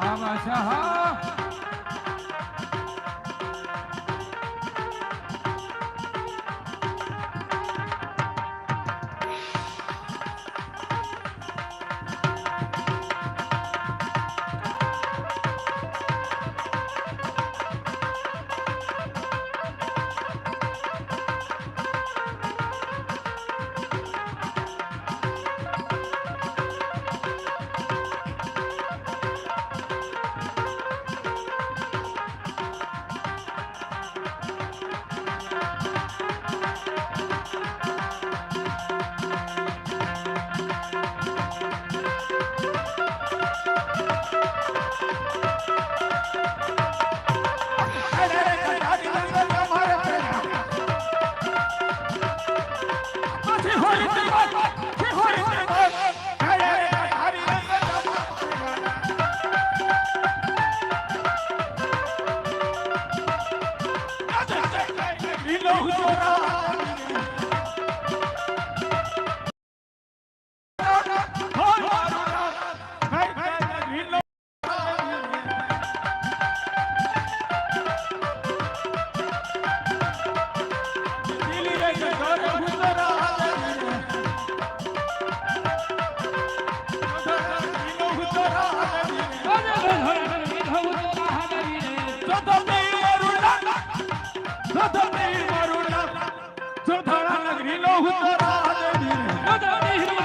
આવા સહા હા બાદશાહ હા અરે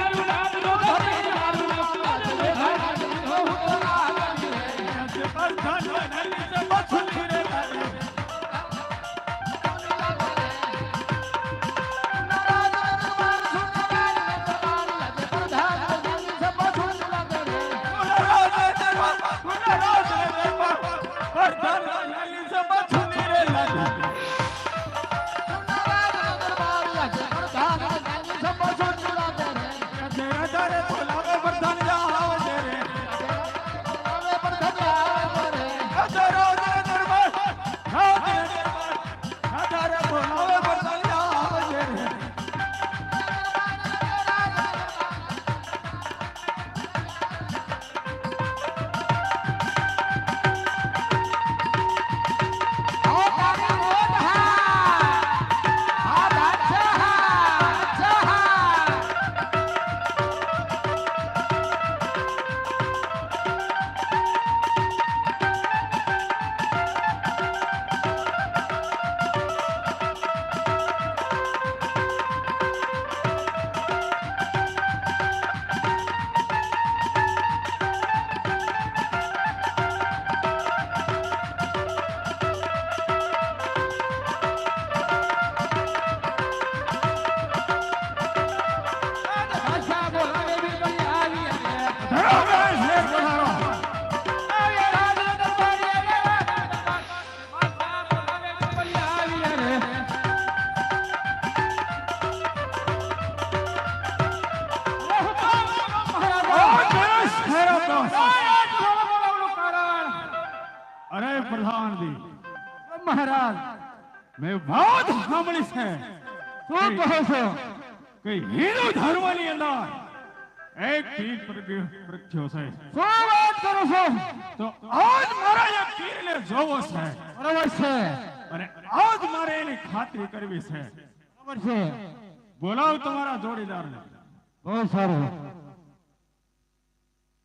મહારાજ, મેં વાત સાંભળી છે. શું કહો છો? કે હિન્દુ ધર્મની અંદર એક પીર પ્રગ- છે. શું વાત કરો છો? તો આજ મારા એ પીરને જોવો છે. બરાબર છે. અને આજ મારે એની ખાતરી કરવી છે. બરાબર છે. બોલાવ તમારા જોડીદારને. બહુ સારું.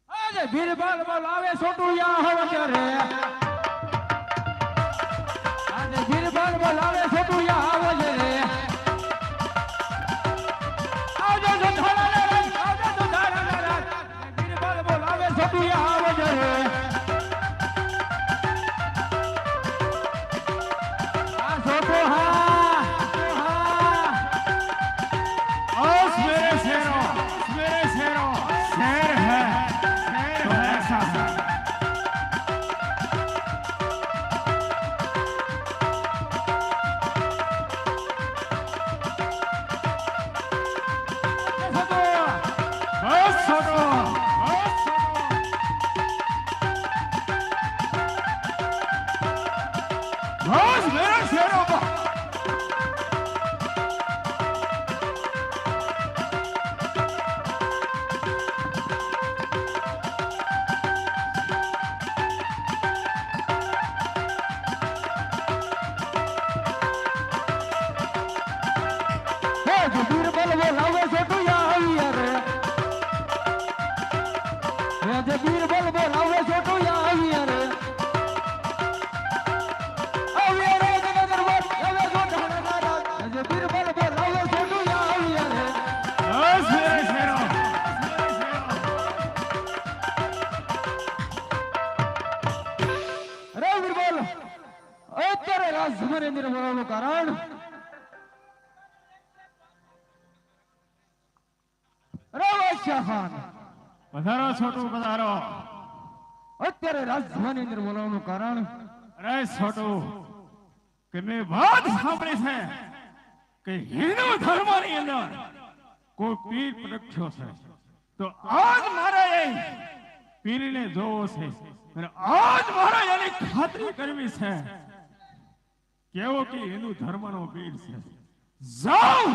આજે બીરબલ બોલાવે સોટુયા હવે ત્યારે આજે બીરબલ બોલાવે સોટુયા આવે છે રે. Thank you. પધારો છોટું પધારો અત્યારે રાજધાની અંદર બોલાવવાનું કારણ? અરે છોટું કે મેં વાત સાંભળી છે કે હિન્દુ ધર્મની અંદર કોઈ પીર પ્રખ્યો છે. તો આજ મારે એ પીરને જોવો છે અને આજ મારે એની ખાતરી કરવી છે. કેવો કે હિન્દુ ધર્મનો પીર છે. જાઓ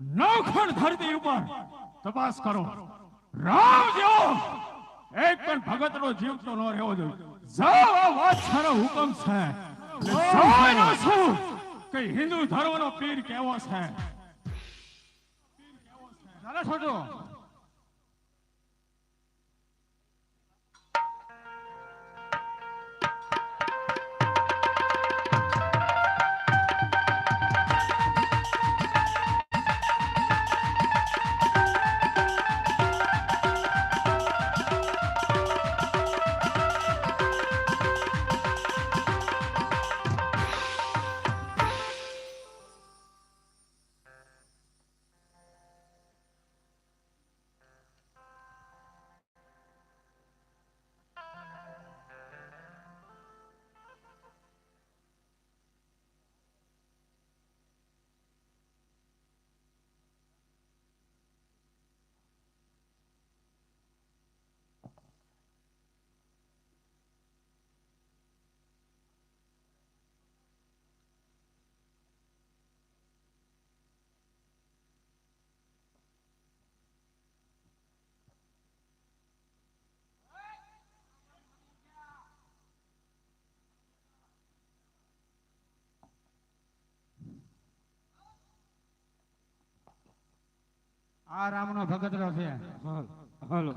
નવખંડ ધરતી ઉપર તપાસ કરો. રામ એક પણ ભગતનો જીવતો ન રહેવો જોઈએ. આ વાત સારો હુકમ છે. કે હિન્દુ ધર્મનો પીર કેવો છે? ચાલો છોટો. આ રામનો ભગતરો છે. હાલો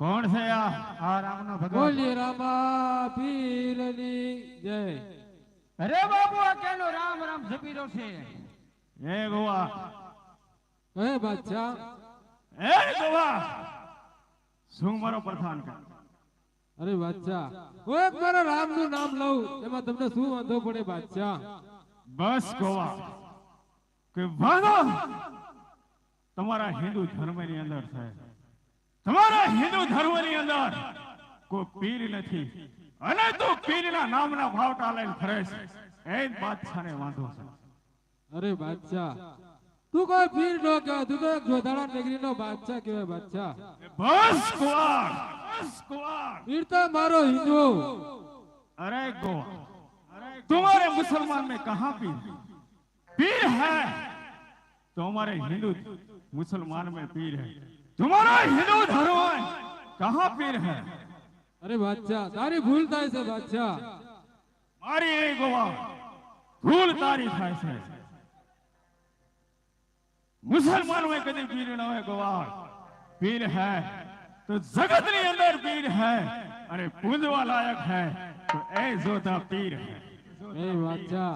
કોણ છે આ? આ રામનો ભગત. બોલી રામા પીરની જય. અરે બાબુ આ કેનો રામ રામ જપીરો છે? હે ગોવા હે બાદશાહ. હે ગોવા શું મારો પ્રધાન કર? અરે બાદશાહ હું એક મારા રામનું નામ લઉં એમાં તમને શું વાંધો પડે બાદશાહ? બસ ગોવા કે વાંધો? તમારા હિન્દુ ધર્મની અંદર સાહેબ. તમારા હિન્દુ ધર્મની અંદર કોઈ પીર નથી. અને તો પીરના નામના ભાવટા લઈને ફરે છે. એ બાદશાહને વાંધો છે. અરે બાદશાહ તું કોઈ પીર નો કે તું તો એક નગરીનો બાદશાહ કહેવાય બાદશાહ. બસ કુવાર બસ કુવાર. પીર તો મારો હિન્દુ. અરે ગોવા અરે તમારે મુસલમાન મે કહા પીર? પીર હે તો હમારે હિન્દુ मुसलमान में पीर है। तुम्हारा हिंदू धर्म में कहाँ पीर है? अरे बादशाह तारी भूल था ऐसे बादशाह। मारी गई गोवा भूल तारी था ऐसे मुसलमान में कभी पीर न हो गोवा पीर है तो जगत के अंदर पीर है। अरे पूजवा लायक है तो ऐ जोता पीर है। ए बादशाह